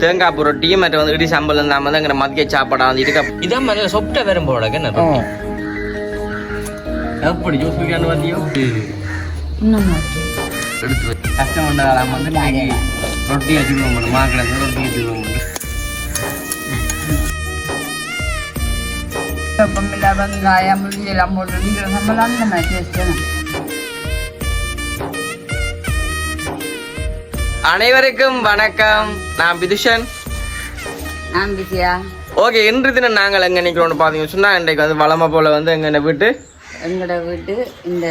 தேங்காய் புரட்டியும் மற்ற வந்து இடி சம்பளம் தான் வந்து எங்க மதிய சாப்பாடா வந்து இருக்க இதான் நல்ல சொப்ட வரும் போல என்ன எப்படி ஜூஸ் குடிக்கான்னு வந்தியோ எடுத்து கஷ்டம் பண்ணாலாம் வந்து இன்னைக்கு ரொட்டி வச்சுருவோம் மாக்கிழங்கு ரொட்டி வச்சுருவோம் வெப்பமில்லா வெங்காயம் எல்லாம் போட்டு நீக்கிற சம்பளம் அந்த மாதிரி அனைவருக்கும் வணக்கம். நான் பிதுஷன் நான் பிஸியா ஓகே இன்று தினம் நாங்கள் எங்க நிற்கிறோம்னு பார்த்தீங்கன்னு சொன்னா இன்றைக்கு வந்து வளமை போல வந்து எங்க வீட்டு? எங்களோட வீட்டு இந்த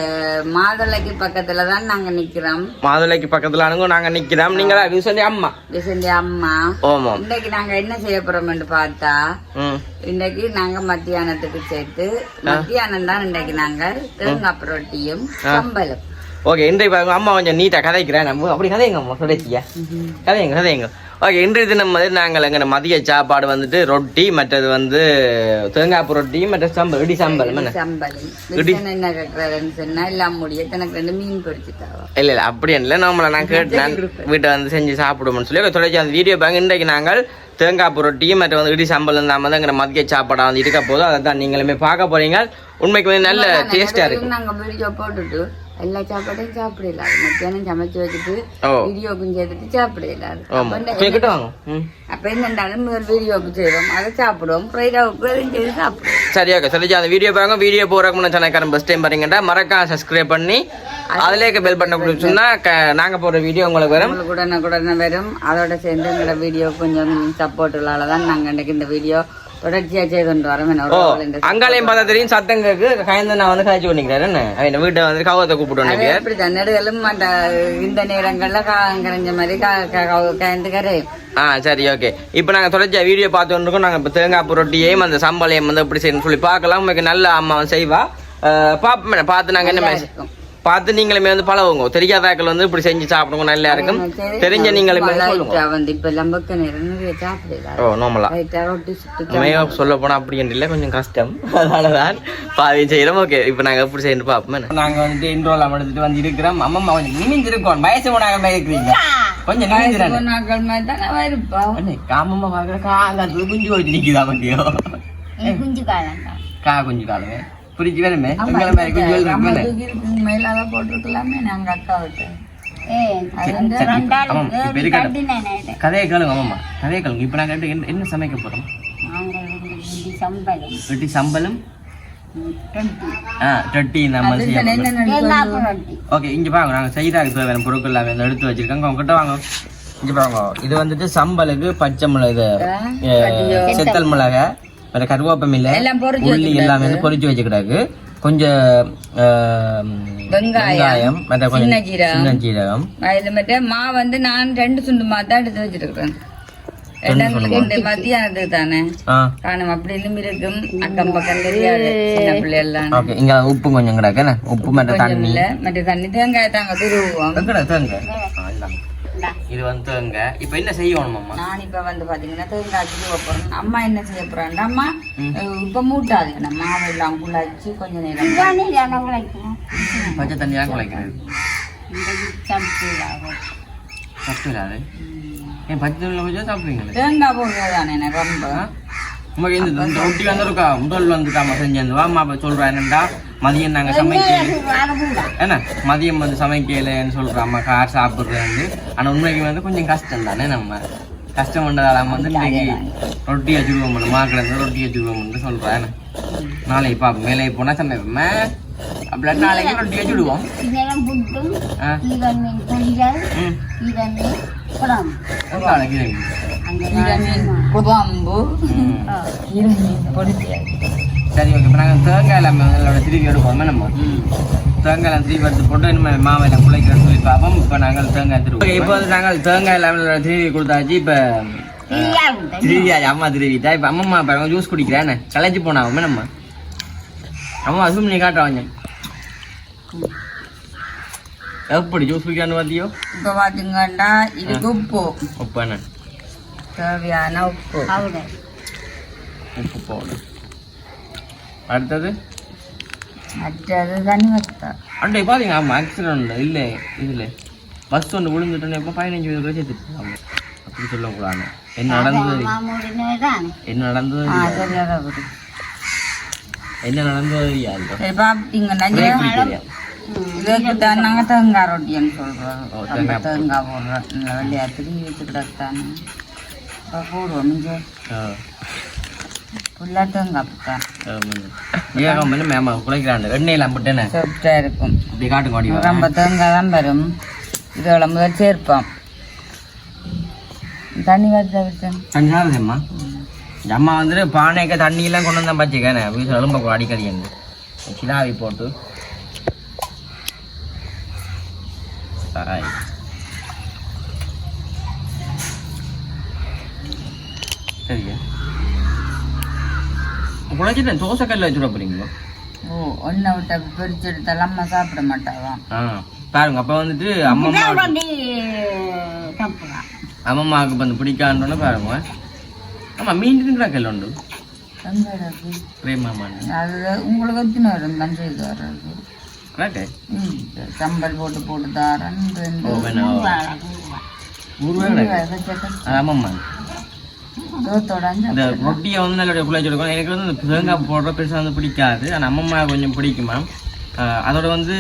மாதளைக்கு பக்கத்துல தான் நாங்க நிக்கிறோம். மாதுளைக்கு பக்கத்துல அணுங்க நாங்க நிக்கிறோம். நீங்களா? சொல்லி அம்மா? விசந்தி அம்மா. ஓமா இன்னைக்கு நாங்க என்ன செய்ய போறோம்னு பார்த்தா இன்னைக்கு நாங்க மத்தியானத்துக்கு சேர்த்து மத்தியானம் தான் இன்னைக்கு நாங்க தேங்காய் புரட்டியும் சம்பலும் ஓகே இன்றைக்கு பாருங்க அம்மா கொஞ்சம் நீட்டா கதைக்கிறேன். நம்ம அப்படி கதைங்க அம்மா சொல்லிச்சியா கதைங்க கதைங்க. ஓகே இன்றைய தினம் வந்து நாங்கள் எங்க மதிய சாப்பாடு வந்துட்டு ரொட்டி மற்றது வந்து தேங்காய் ரொட்டி மற்ற சம்பல் இடி சம்பல் என்ன? கேட்கறதுன்னு சொன்னா எல்லாம் முடிய தனக்கு ரெண்டு மீன் பொரிச்சுட்டாவா இல்ல இல்ல அப்படி இல்லை. நம்மள நான் கேட்டேன் வீட்டை வந்து செஞ்சு சாப்பிடுவோம்னு சொல்லி தொடர்ச்சி அந்த வீடியோ பாருங்க. இன்றைக்கு நாங்கள் தேங்காய் புரட்டியும் மற்ற வந்து இடி சம்பளம் தான் வந்து எங்க மதிய சாப்பாடா வந்து இருக்க போதும் அதை தான் நீங்களுமே பார்க்க போறீங்க. உண்மைக்கு வந்து நல்ல டேஸ்டா இருக்கு. நாங்க வீடியோ போட்டுட்டு எல்லா சாப்பாட்டையும் சாப்பிடல மத்தியானம் சமைச்சு வச்சுட்டு வீடியோக்கும் சேர்த்துட்டு சாப்பிடல ஆமா கொஞ்சம் கிட்ட வாங்க ம் அப்ப என்னண்டாலும் வீடியோக்கு செய்வோம் அதை சாப்பிடுவோம் ஃப்ரைடாவுக்கு அதையும் செய்து சாப்பிடுவோம் சரி ஓகே சொல்லி அந்த வீடியோ பாருங்க வீடியோ போறதுக்கு முன்னாடி சேனல் ஃபஸ்ட் டைம் பாருங்கடா மறக்காம சப்ஸ்கிரைப் பண்ணி அதுலேயே பெல் பட்டன் கொடுத்துன்னா நாங்க போடுற வீடியோ உங்களுக்கு வரும் உங்களுக்கு உடனே உடனே வரும் அதோட சேர்ந்து எங்களோட வீடியோ கொஞ்சம் சப்போர்ட்டுகளால தான் நாங்க இன்னைக்கு இந்த வீடியோ தொடர்ச்சியா செய்து ஆள் இந்த அங்காலையும் பார்த்தா தெரியும் சத்தம் கேக்கு கயந்து நான் வந்து காய்ச்சி பண்ணிக்கிறேன் என்ன? வீட்டை வந்து கவத்தை கூப்பிட்டு அது வந்து எப்படி தன்னடுகளும் அந்த இந்த நேரங்கள்ல கரைஞ்ச மாதிரி கயந்து கரையும் ஆ சரி ஓகே. இப்போ நாங்கள் தொடர்ச்சியா வீடியோ பார்த்து இருக்கோம் நாங்கள் இப்போ தேங்காய் புரட்டியையும் அந்த சம்பளையும் வந்து எப்படி செய்யணும்னு சொல்லி பார்க்கலாம். உங்களுக்கு நல்ல அம்மா செய்வா. பார்ப்போம் பார்த்து நாங்கள் என்ன. பார்த்து நீங்களுமே வந்து பழகுங்க. தெரியாதாக்கள் வந்து இப்படி செஞ்சு சாப்பிடுங்க நல்லா இருக்கும். தெரிஞ்ச நீங்களுமே சொல்லுங்க. வந்து இப்ப லம்பக்க நேரம் நிறைய சாப்பிடல. ஓ நார்மலா லைட்டா ரொட்டி சுட்டு உண்மையா சொல்ல போனா அப்படி இல்லை கொஞ்சம் கஷ்டம். அதனாலதான் பாதி செய்யறோம். ஓகே இப்போ நாங்க எப்படி செய்யணும் பார்ப்போம் நாங்க வந்துட்டு இன்ட்ரோலாம் எடுத்துட்டு வந்து இருக்கிறோம். அம்மா கொஞ்சம் நிமிந்து இருக்கோம் வயசு போனாங்க இருக்கிறீங்க. கொஞ்சம் காமம்மா பாக்குற காங்காத்துல குஞ்சு வச்சு நிக்குதா வண்டியோ குஞ்சு காலம் கா குஞ்சு காலமே. புரிஞ்சு வேணுமே எங்களை மாதிரி குஞ்சு வருமே மேலாக போட்டிருக்கலாமே நாங்க அக்காவிட்ட கதையை கேளுங்க அம்மா கதையை கேளுங்க. இப்போ நாங்க என்ன- என்ன- என்ன சமைக்க போறோம்? வெட்டி சம்பளம். ஆ ரொட்டி போறோம். ஓகே இங்க பாருங்க. நாங்க செய்யறாங்க தேவையான பொருட்கள் எல்லாமே எடுத்து வச்சிருக்கோங்க. உங்ககிட்ட வாங்க. இங்க பாருங்க. இது வந்துட்டு சம்பலுக்கு பச்சை மிளகு செத்தல் மிளகா வேற கருவேப்பமில்லை எல்லாம் பொரிச்சு உள்ளி எல்லாமே பொரிச்சு வச்சுக்கிடாக்கு கொஞ்சம் வெங்காயம், மற்ற சின்ன ஜீரகம். சின்ன ஜீரகம் அதுல மட்டும் மா வந்து நான் ரெண்டு சுண்டு மா தான் எடுத்து இங்க உப்பு கொஞ்சம் கிடக்கு உப்பு மற்ற தண்ணி. மற்ற தண்ணி தேங்காய் தாங்க துருவோம் இது வந்து தேங்க. இப்போ என்ன செய்யணும் அம்மா நான் இப்ப வந்து பாத்தீங்கன்னா தேங்காய் போறேன். அம்மா என்ன செய்ய போறாங்க அம்மா இப்ப மூட்டாது. நம்ம மாவு எல்லாம் குழாச்சு கொஞ்ச நேரம் பச்சை தண்ணி தான் குழைக்கிறது. தப்பு இல்லாது ஏன் பச்சை தண்ணியில் கொஞ்சம் சாப்பிடுவீங்களே? தேங்காய் போடுறதானே எனக்கு ரொம்ப? உங்களுக்கு இந்த ரொட்டி வந்திருக்கா? முதல் வந்துருக்காம செஞ்சு வாமா அப்ப சொல்றேன் என்னடா மதியம் நாங்க சமைக்க என்ன மதியம் வந்து சமைக்கலன்னு சொல்றாம கார் சாப்பிடுறது ஆனா உண்மைக்கு வந்து கொஞ்சம் கஷ்டம் தானே நம்ம? கஷ்டம் பண்ணதால நம்ம வந்து இன்னைக்கு ரொட்டி வச்சுருவோம் மாக்கிழந்து ரொட்டி வச்சுருவோம்னு சொல்றேன் என்ன? நாளைக்கு பாப்போம். மேலே போனா சமைப்போமே அப்படி நாளைக்கு ரொட்டி வச்சுடுவோம். ஆ? ம். நாளைக்கு இருக்கு. குழம்பு? சரி ஓகே இப்போ நாங்கள் தேங்காய் எல்லாமே வந்து திருப்பி எடுப்போமே. நம்ம தேங்காய் எல்லாம் திருப்பி எடுத்து போட்டு நம்ம மாவையெல்லாம் குழைக்கிறோம் சொல்லி பார்ப்போம். இப்போ நாங்கள் தேங்காய் திருப்பி இப்போ வந்து நாங்கள் தேங்காய் எல்லாமே திருப்பி கொடுத்தாச்சு. இப்போ திருவியா அம்மா திருவிட்டா இப்போ அம்மா இப்போ ஜூஸ் குடிக்கிறேன். கலைச்சி போனாவுமே நம்ம அம்மா அசும் நீ காட்டுறாங்க எப்படி ஜூஸ் குடிக்கான்னு பார்த்தியோ? இப்ப பாத்தீங்கன்னா இதுக்கு உப்பு. உப்பு என்ன? தேவையான உப்பு. உப்பு போடு அடுத்தது? மற்றது தண்ணி வத்தா அண்டை பாத்தீங்க ஆமா ஆக்சிடென்ட் இல்லை இதில். பஸ் ஒன்று விழுந்துட்டோன்னே இப்போ பதினஞ்சு பேர் சேர்த்துட்டு இப்படி சொல்லக்கூடாது. என்ன நடந்தது? என்ன நடந்தது? அப்படி. என்ன நடந்தது? தெரியாது சரி பாப்பிட்டீங்கன்னா பிரேக் பிடிக்கலையா? இதுக்கு தான் நாங்கள் தேங்காய் ரொட்டின்னு சொல்கிறோம் தேங்காய் போடுறோம். வச்சு இப்போ போடுவோம் பண்ணி மேமா குலைக்கிறாண்டு எண்ணெயில் அம்பிட்டேனே. சாஃப்டாக இருக்கும். அப்படி காட்டுங்க ஓடி. ரொம்ப தேங்காய் தான் வரும் இதோட முதல் சேர்ப்போம். தண்ணி விட்டேன் தண்ணி சாருதேம்மா இந்த அம்மா வந்துட்டு பானைக்க தண்ணியெல்லாம் கொண்டு வந்தா பச்சிக்கேனே வீட்டில் எலும்ப அடிக்கடி என்ன. சிலாவி போட்டு. ஆய். குழச்சிட்டேன் தோசைக்கல்ல வச்சுட போறீங்களோ ஓ ஒன்றை விட்ட பிரிச்சு எடுத்தாலும் அம்மா சாப்பிட மாட்டாவாம் ஆ பாருங்க அப்போ வந்துட்டு அம்மம்மா அம்மம்மாவுக்கு வந்து பிடிக்காண்டோன்னு பாருங்க. ஆமா மீன் இருக்கிறாக்கல்ல உண்டு? வெங்காயம் பிரேமாமான் அது உங்களுக்கு எத்தனை வரும்? தஞ்சை வர்றது சம்பல் போட்டு போட்டு தாரன். ரெண்டு ஆமாம்மா இந்த ரொட்டியை வந்து நல்ல குழச்சி எடுக்கணும் எனக்கு வந்து இந்த தேங்காய் போடுற பெருசாக வந்து பிடிக்காது. ஆனால் அம்மம்மா கொஞ்சம் பிடிக்குமா ஆஹ் அதோட வந்து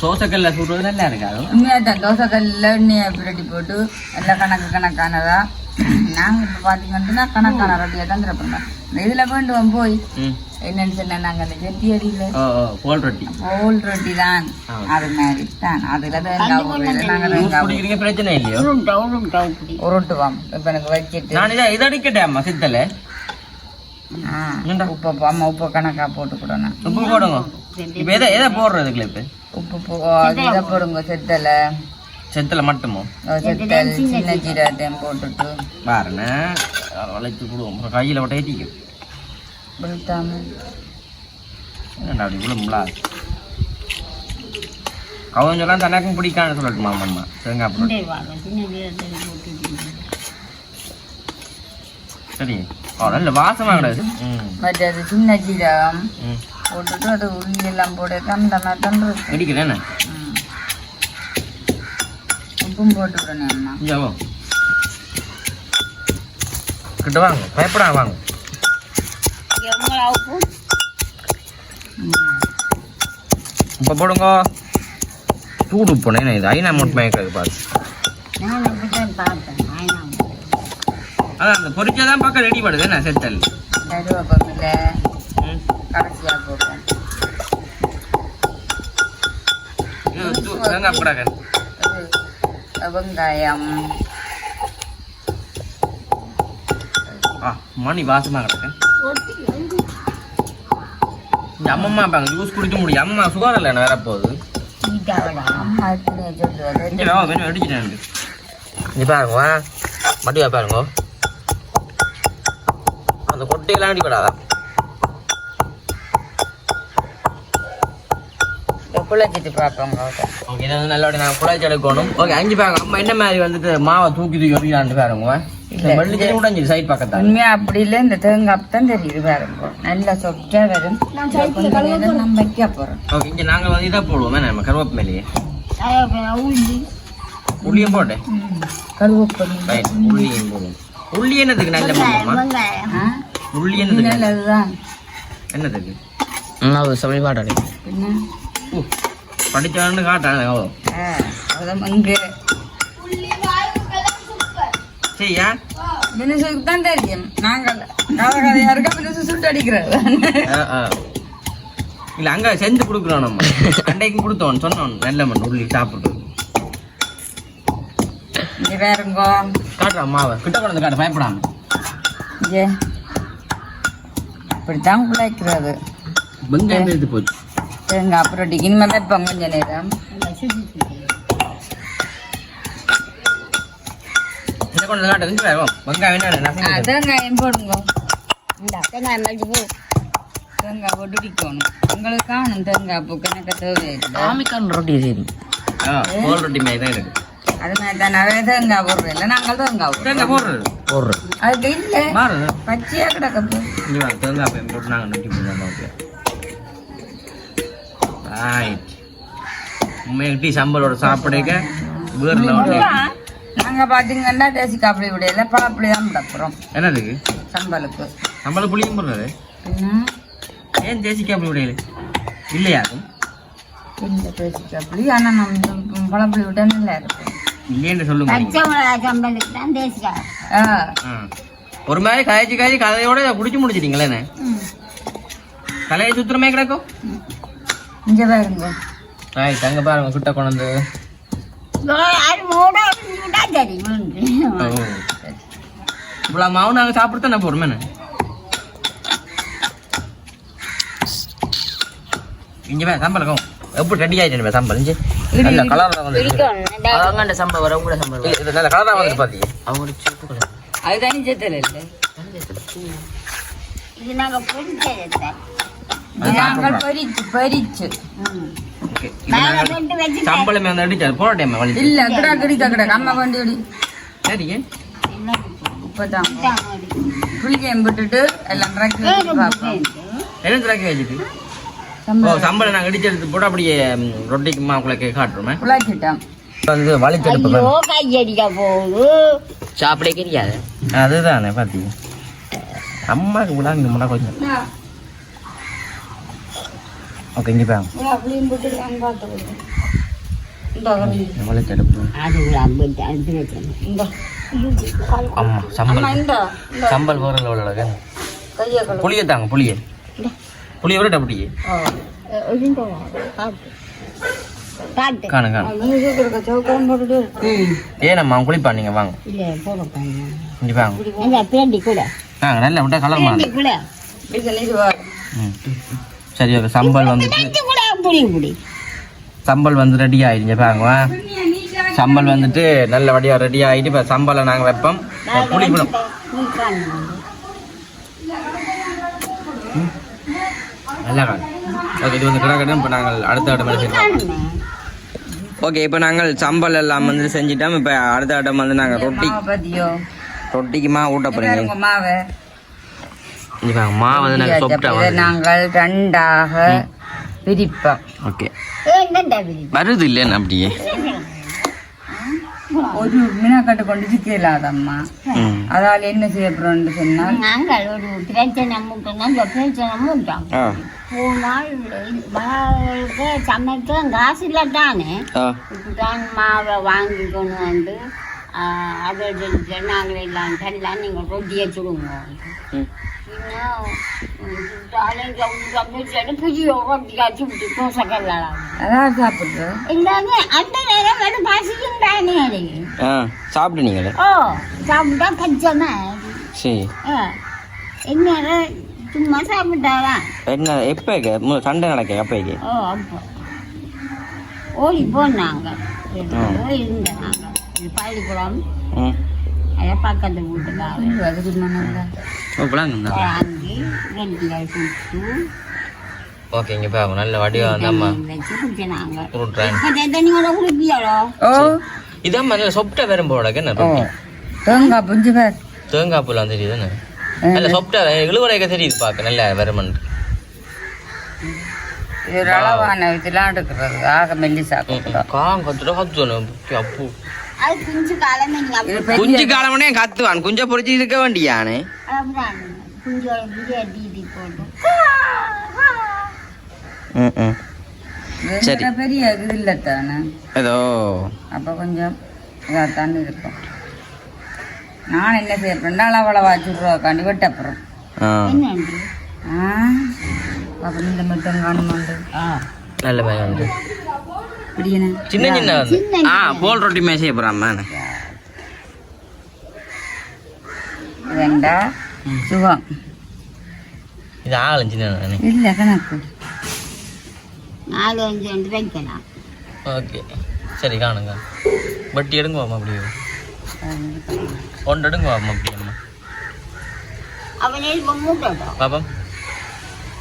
தோசைக்கல்ல சுடுறது நல்லா இருக்காது. உண்மையாக தான் தோசை கல்லில் எண்ணெயை பிரட்டி போட்டு எல்லாம் கணக்கு கணக்கானதா நாங்கள் இப்போ பார்த்தீங்கன்னா கணக்கான ரொட்டியை தான் திறப்போம் இதில் வேண்டுவோம் போய் என்னன்னு சொன்னால் நாங்கள் அந்த செட்டி அடியில் போல் ரொட்டி. ஹோல் ரொட்டி தான். அது மாதிரி தான். அதில் நாங்கள் பிரச்சனை இல்லையோ? உருட்டுவோம். இப்போ எனக்கு வச்சுட்டு. நான் இதை இதை அடிக்கட்டே அம்மா சித்தலை? உப்பு போ- அம்மா உப்பு கணக்காக போட்டுக்கிடணும் உப்பு போடுங்க. இப்போ எதை எதை போடுறது கிளிப்பு உப்பு போ இதை போடுங்க செத்தலை. செத்தில் மட்டுமோ? செத்தல் சின்ன ஜீரகத்தையும் போட்டுட்டு. பாருண்ணே வளைச்சு விடுவோம் கையில் விட்ட ஏற்றிக்கும் விழுத்தாம என்னடா அப்படி விழும்புலா கவுஞ்செல்லாம் தனக்கும் பிடிக்கான்னு சொல்லட்டுமா அம்மா? தேங்காய் போட்டு சரி நல்ல வாசமாக கிடையாது ம். மற்றது சின்ன ஜீரகம் ம். போட்டுட்டு அது உள்ளி எல்லாம் போட்டு இருக்கும் இடிக்கிறேன்னு ம். உப்பும் போட்டு விடணும் அம்மா. இங்கே வா கிட்ட வாங்க பயப்படா வாங்க. இப்போ போடுங்க. சூடு போனேன் இது ஐநா மூட் மயக்கிறது பார்த்து அதான் அந்த பொரிச்சாதான் பக்கம் ரெடி பண்ணுது என்ன செத்தல்? கடைசியாக தூ- தேங்காய் போடாங்க வெங்காயம். மணி வாசமாக கிடக்கு. இந்த அம்மம்மா பாங்க ஜூஸ் குடிக்க முடியும். அம்மா சுகர் இல்லை வேற போகுது அடிச்சிட்டேன் இங்கே பாருங்க மட்டியா பாருங்க. அந்த கொட்டையெல்லாம் அடிப்படாதா குழச்சிட்டு பார்ப்போங்க ஓகே இதை வந்து நல்லபடியா நான் குழாய்ச்சி எடுக்கணும். ஓகே அஞ்சு பாருங்க அம்மா என்ன மாதிரி வந்துட்டு மாவை தூக்கி தூக்கி ஒட்டிக்கலான்ட்டு பாருங்க உண்மையா அப்படி இல்லை இந்த தேங்காய் தான் தெரியுது பாருங்க. நல்லா சொப்டா வரும். நம்ம வைக்க போறோம் ஓகே இங்கே நாங்கள் வந்து இதை போடுவோம். நம்ம கருவேப்பு மேலேயே உள்ளியும் போட்டேன் கருவேப்பிலை. ரைட் உள்ளியும் போடுவோம். உள்ளி என்னதுக்கு நல்ல? உள்ளி என்னதுக்கு நல்லதுதான் என்னதுக்கு? சமயம் பாட்டாளி பின்ன ஓ படிச்சான்னு ஆ, அதான் இங்க சரியா மினுசுக்கு தான் தெரியும் நாங்கள் கதை கதையா இருக்க மினுசு சுட்டு அடிக்கிறது. இல்ல அங்க செஞ்சு கொடுக்குறோம் நம்ம அன்றைக்கும் கொடுத்தோம் சொன்னோம் நல்ல மண் உள்ளி சாப்பிட்டு இங்க வேறுங்கோ காட்டுறோம் மாவை கிட்ட கொண்டு காட்டு பயப்படாம இங்கே இப்படித்தான் குழைக்கிறது வெங்காயம் எடுத்து போச்சு தேங்காய் அப்புறம் இனிமே வைப்போம் கொஞ்ச நேரம். வெங்காயம் போடுங்க. தேங்காய் போட்டு இடிக்கணும் உங்களுக்கு காணும் தேங்காய் பூ கணக்க தேவையில்லை ஆமிக்கான் ரொட்டி சரி கோல் ரொட்டி மாதிரி தான் இருக்கு. அது மாதிரி தான் நிறைய தேங்காய் போடுறோம். இல்லை நாங்கள் தேங்காய் போடுறோம். தேங்காய் போடுறது. போடுறேன் அதுக்கு இல்லை. பச்சையாக கிடக்கு. தேங்காய் போட்டு நாங்கள் நட்டி போடுறோம். ஓகே ரைட் உண்மையாக டீ சம்பளோட சாப்பிடுங்க வேரில் வந்து நாங்க பாத்தீங்கன்னா தேசி காப்பிடி விடையில பழப்படி தான் விடப்புறோம் என்னதுக்கு சம்பலுக்கு நம்மள புளியும் போடுறது? ஏன் தேசிக்கு அப்படி விடையில? இல்லையா அது? இந்த தேசி காப்பிடி ஆனா நம்ம பழப்படி விட்டா நல்லா இருக்கும் இல்லைன்னு சொல்லுங்க. சம்பளுக்கு. ஒரு மாதிரி காய்ச்சி காய்ச்சி கதையோட குடிச்சு முடிச்சிட்டீங்களே என்ன? தலையை சுத்துறமே கிடக்கும்? இங்க பாருங்க. ரைட் அங்க பாருங்க சுட்ட கொண்டு இவ்வளவு மாவு நாங்க சாப்பிட்டு தானே போறோம் என்ன? இங்க வே சம்பளம் எப்படி ரெடி ஆயிட்டு சம்பளம். இங்க நல்ல கலரா வந்து சம்பளம் வர கூட இது நல்ல கலரா வந்து பாத்தீங்க அவங்க சிப்பு கலர் அது தனி செத்தல இல்ல. இது நாங்க புரிஞ்சதை நாங்கள் பறிச்சு பறிச்சு சம்பளம் வலி இல்ல கிடா கிடிக்க கிடக்கு அம்மா கொண்டு சரிங்க இப்பதான் புளிக்கையும் விட்டுட்டு எல்லாம் என்ன திராக்கி வச்சுட்டு சம்பளம் சம்பளம் நாங்க அடிச்சு எடுத்து போட்டு அப்படியே ரொட்டிக்கு மாவுக்குள்ள காட்டுறோமே குழாச்சிட்டோம் வந்து வலிச்செடுப்பு கையடிக்க போகுது சாப்பிடே கிடையாது அதுதானே பாத்தீங்க அம்மாக்கு கூட இங்க முன்னா கொஞ்சம் ஓகே இங்க பாருங்க அப்படியும் போட்டு பார்த்து வலிச்செடுப்பு அது ஒரு அம்பது வச்சேன் இந்த அம்மா சம்பல் சம்பல் போகிற உள்ளது கையை கழுவு புளிய தாங்க புளிய புளிய விட காட்டு காணு காணு ஏனம்மா குளிப்பா நீங்க வாங்க இங்க வாங்க இந்த பேண்டி கூட வாங்க நல்லா விட்டா கலர் மாறும் ம். சரி ஓகே. சம்பல் வந்துட்டு சம்பல் வந்து ரெடி ஆயிடுங்க பாருங்க. சம்பல் வந்துட்டு நல்ல வடியா ரெடி ஆயிட்டு இப்போ சம்பலை நாங்கள் வைப்போம். புளிக்கணும். நல்லா ஓகே இது வந்து கிடக்கட்டும். இப்போ நாங்கள் அடுத்த இடம் செய்யலாம் ஓகே இப்போ நாங்கள் சம்பல் எல்லாம் வந்து செஞ்சிட்டோம். இப்போ அடுத்த இடம் வந்து நாங்கள் ரொட்டி. ரொட்டிக்கு மா ஊட்ட போறீங்க உங்க மாவை இங்க பாருங்க மா வந்து நாங்கள் இதை சாப்பிட்டா நாங்கள் ரெண்டாக பிரிப்போம். ஓகே. வருது இல்லைன்னு அப்படியே. ஒரு மினாக்கட்டு கொண்டு சிக்கலாதம்மா அதால் என்ன செய்ய போறோம்னு சொன்னால் நாங்கள் ஒரு பிரச்சனை மூட்டோம்னா இந்த பிரச்சனை மூட்டோம். போனால் மகளுக்கு சமைக்க காசு இல்லை தானே. தான் மாவை வாங்கி கொண்டு வந்து ஆஹ், அதை நாங்கள் எல்லாம் தரலாம் நீங்கள் ரொட்டியை சுடுங்க. ம் இன்னும் புதிய ரொட்டியா சுட்டு தோசைக்கலாம் அதான் சாப்பிடுறோம் எல்லாமே அந்த நேரம் வந்து பசிக்கும் தானே ஆ சாப்பிடு நீங்களே. ஓ சாப்பிட்டா பச்சைமா சரி. இந்நேரம் சும்மா சாப்பிட்டாதான் என்ன எப்போ சண்டை நடக்க எப்போக்கு? ஓ அப்போ. ஓடி போனாங்க. ஆ. இருந்தாங்க. பள்ளிக்கூடம். ம் அதை பக்கத்து வீட்டுக்காக அதுக்கு வாங்கி ரெண்டு சுட்டு ஓகே இங்கே பாருங்க நல்ல வடிவா வச்சு குடிச்சினாங்க குடிப்பியாளோ ஓ இதான் நல்ல சொப்டா வேறும் போடக்கு என்ன தேங்காய் புஞ்சு பேர் தேங்காய் பூலாம் தெரியுது என்ன நல்ல சொப்டா இழுவரைக்க தெரியுது பார்க்க நல்ல வெறுமன் இது அளவான இதெல்லாம் எடுக்கிறது ஆக மெல்லி சாப்பிடுறோம் காம் கத்துட கத்துவணும் அப்பு அது குஞ்சு காலமே இது பெரிய குஞ்சு காலமனே கத்துவான் குஞ்ச பொறிச்சு இருக்க வேண்டியானே அப்படிதான் குஞ்சோட குஞ்சு டீடி போட்டு ம் ம் சரி. இது பெரிய இல்லை தானே ஏதோ அப்போ கொஞ்சம் இதாகத்தான் இருக்கும் நான் என்ன செய்ய போறேன்னா அளவளவா சுடுறோக்காண்டி வெட்டப்புறோம் ஆ என்னண்டு ஆ அப்போ இந்த மட்டும் காணுமாண்டு நல்ல பிடிக்கணும் சின்ன சின்ன ஆ போல் ரொட்டி மேசைய போறாம வேண்டா. சுகம். இது ஆளும் சின்ன இல்லை கணக்கு. நாலு அஞ்சு ரெண்டு வைக்கலாம் ஓகே. சரி காணுங்க வட்டி எடுங்க வாமா அப்படியே. ஒன்று எடுங்க வாமா அப்படி அம்மா. அவனே இப்போ மூட்டோம் பாப்பா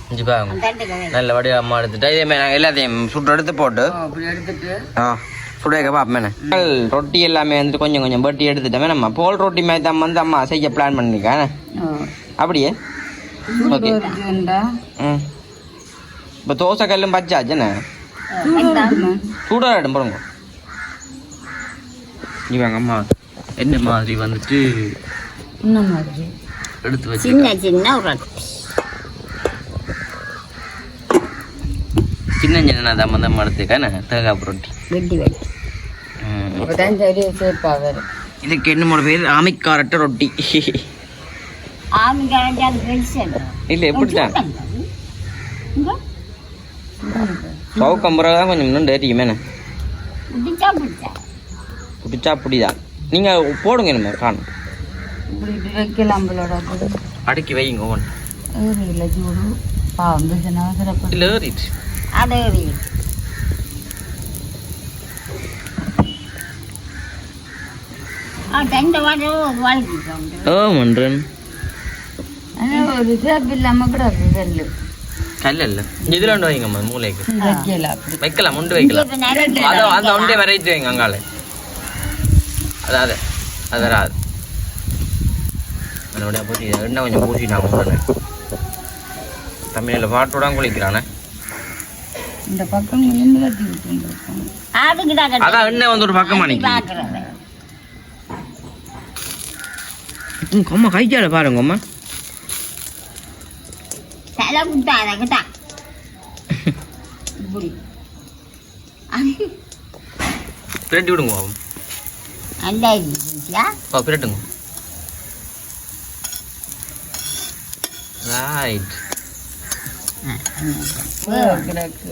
இஞ்சி பாருங்க தண்டுக்க நல்ல வடிவா அம்மா எடுத்துட்டா. இதே மாதிரி நாங்கள் எல்லாத்தையும் சுட்டு எடுத்து போட்டு. ஆ சுடேக்க பாப்பேன் ரொட்டி எல்லாமே வந்துட்டு கொஞ்சம் கொஞ்சம் வட்டி எடுத்துட்டோமே நம்ம போல் ரொட்டி மாதிரி தான் வந்து அம்மா செய்ய பிளான் பண்ணிருக்கேன் ஓ அப்படியே? ஓகே. ம். இப்போ தோசை கல்லும் பச்சாச்சுண்ணே சூடு? சூடாக இடம் போடுங்க இவங்க அம்மா. என்ன மாதிரி வந்துட்டு இன்னும் மாதிரி? எடுத்து வச்சு சின்ன சின்ன சின்ன சின்ன தம்மந்தம் எடுத்துக்கான தேங்காய் ரொட்டி வெட்டி வெட்டி. இதுக்கு என்னமோட பேர்? ஆமிக்காரட்ட ரொட்டி. இல்லை எப்படிதான் சவுக்கம்புறம் தான் கொஞ்சம் இன்னும் தெரியுமேண்ணே பிடிச்சா பிடிச்சா பிடிச்சா அப்படிதான் நீங்கள் போடுங்க என்னமோ காணும். அடுக்கி வைங்க ஒன்று ஏறு இல்லை சூடு. பாவம் சிறப்பு. இல்லை ஏறிட்டு அது எறி. ஆ ரெண்டு வாட்டி வாழ்க்கை ஆமான்றன் ஆனால் ஒரு சிறப்பு இல்லாமல் கூட அது செல்லு கல்ல. இல்லை இதில் ஒன்று வைங்கம்மா மூளைக்கு. வைக்கலாம் முண்டு வைக்கலாம். அதை அந்த ஒன்றே வெரைட்டி வைங்க அங்கால அதாவது அது வராது. அதோட பூசி எண்ணெய் கொஞ்சம் பூசி நான் தமிழில் பாட்டோட குளிக்கிறானே. இந்த பக்கம் நின்று கட்டி விட்டுருக்கோம் அதுக்குதான் அதான் எண்ணெய் வந்து ஒரு பக்கமா நிற்கும் பார்க்கறது உங்க அம்மா கைச்சால பாருங்க அம்மா தலை குட்டா அதுக்குதான் இப்படி. பிரட்டி விடுங்க பாவம். நல்லா இருந்துச்சா பிரட்டுங்க. ரைட் கிடக்கு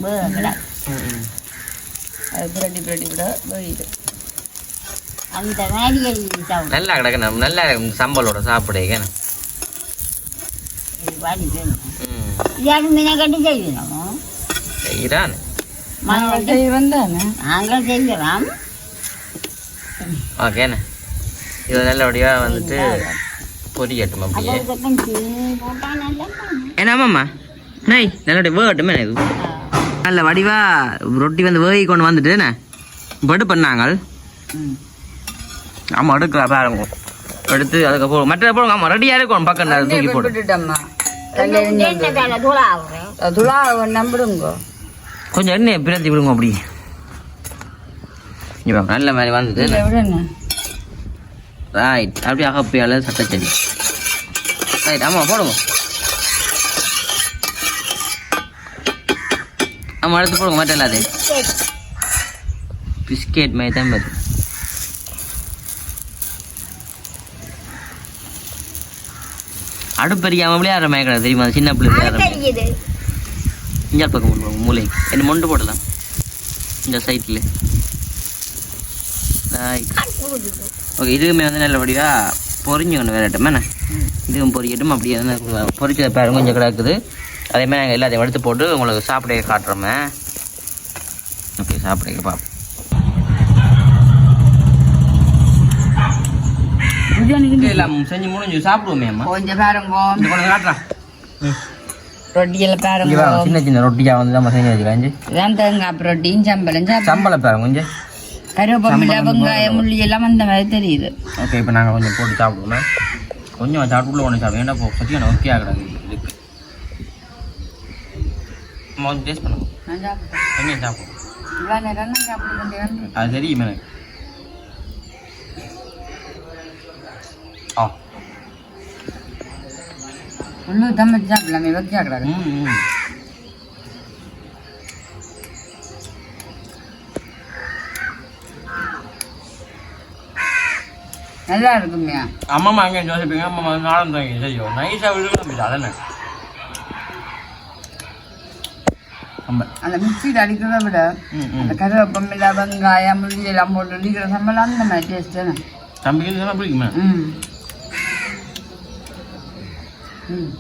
அது பிரட்டி பிரட்டி விட போயிடு அந்த மாதிரி நல்லா கிடக்கணும் நல்லா இருக்கும் சம்பளோட சாப்பிடுங்க செய்கிறான் நாங்கள் செய்கிறோம் ஓகேண்ணே இது நல்லபடியாக வந்துட்டு பொரியட்டும் அப்படியே என்னம்மாம்மா நெய் நல்லபடியா வேகட்டுமே இது. நல்ல வடிவா ரொட்டி வந்து வேகி கொண்டு வந்துட்டு என்ன? படு பண்ணாங்க ஆமாம் எடுக்கிறா பாருங்க. எடுத்து அதுக்கப்புறம் மற்ற போடுங்க ஆமாம் ரெடியாக இருக்கும் பக்கம் தூக்கி போடு. விட்டுட்டம்மா என்ன வேலை தூளா ஆகுறேன் துளா நம்பிடுங்க கொஞ்சம் எண்ணெய் பிரத்தி விடுங்க அப்படி. நல்ல மாதிரி வந்துட்டு ரைட் அப்படியே அகப்பியால சட்டச்செடி. ரைட் ஆமாம் போடுங்க. ஆமாம் எடுத்து போடுங்க மட்டும் எல்லாத்தையும். பிஸ்கெட் மாதிரி தான் வருது அடுப்பெரியாம விளையாடுற மேக்கடா தெரியுமா? சின்ன பிள்ளை விளையாடுற இஞ்சால் பக்கம் போங்க மூளை என்ன மொண்டு போடலாம்? இந்த சைட்டில் ஓகே இதுவுமே வந்து நல்லபடியாக பொரிஞ்சுக்கணும் வேறட்டும் இதுவும் பொரியட்டும் அப்படியே பொரிச்ச பாருங்க கொஞ்சம் கிடக்குது. அதே மாதிரி நாங்கள் எல்லாத்தையும் எடுத்து போட்டு உங்களுக்கு சாப்பிட காட்டுறோமே. ஓகே சாப்பிட பார்ப்போம் எல்லாம் செஞ்சு முடிஞ்சு சாப்பிடுவோமே அம்மா. கொஞ்சம் பாருங்க. கொண்டு காட்டுறான் ரொட்டியில் பாருங்க. சின்ன சின்ன ரொட்டியாக வந்து நம்ம செஞ்சு இதான் தேங்காய் ரொட்டியும் சம்பளம் சம்பளம். பாருங்க கொஞ்சம். கருவேப்பிலை வெங்காயம் முள்ளி எல்லாம் அந்த மாதிரி தெரியுது. ஓகே இப்போ நாங்கள் கொஞ்சம் போட்டு சாப்பிடுவோம். கொஞ்சம் சாப்பிட்டு ஒன்று சாப்பிடுவோம். ஏன்னா சத்தியம் ஓகே ஆகிடாது இதுக்கு வந்து டேஸ்ட் பண்ணுவோம் நான் சாப்பிட்டேன் கொஞ்சம் சாப்பிடுவோம் இவ்வளோ நேரம் நான் சாப்பிட அது தெரியுமே எனக்கு ஆ உள்ளு தமிழ் சாப்பிடலாமே வைக்க கிடக்கு ம் நல்லா இருக்குமையா அம்மா அங்கே யோசிப்பீங்க அம்மா நாளும் தங்கி செய்யும் நைஸாக விழுக நம்பிச்சு அதென்ன நம்ம அந்த மிக்சியில் அடிக்கிறத விட அந்த கருவேப்பமில்லை வெங்காயம் முள்ளி எல்லாம் போட்டு அடிக்கிற சம்பளம் அந்த மாதிரி டேஸ்ட் தானே தம்பிக்கு இதெல்லாம் பிடிக்குமே ம்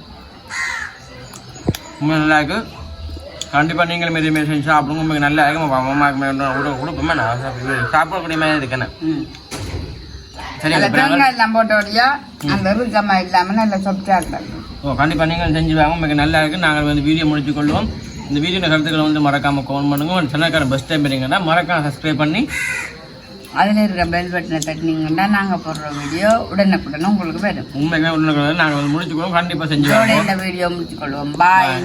உண்மை நல்லா இருக்கு கண்டிப்பாக நீங்களும் இதே மாதிரி செஞ்சு சாப்பிடுங்க உங்களுக்கு நல்லா இருக்கும் அம்மாவுக்கு விட கொடுப்போமே நான் சாப்பிடக்கூடிய மாதிரி ஓ கண்டிப்பாக நீங்கள் செஞ்சு வாங்க உங்களுக்கு நல்லா இருக்கு நாங்கள் வந்து வீடியோ முடிச்சு கொள்வோம் இந்த வீடியோ கருத்துக்களை வந்து மறக்காமல் கமெண்ட் பண்ணுங்க. சொன்னக்கார பெஸ்ட் டைம் இருங்கன்னா மறக்காம சப்ஸ்கிரைப் பண்ணி அதில் இருக்கிற பெல் பட்டனை தட்டினீங்கன்னா நாங்கள் போடுற வீடியோ உடனுக்குடனே உங்களுக்கு வரும். உண்மைக்குமே உள்ள நாங்கள் வந்து முடிச்சுக்கொள்வோம் கண்டிப்பாக செஞ்சு இந்த வீடியோ முடிச்சுக்கொள்வோம். பாய்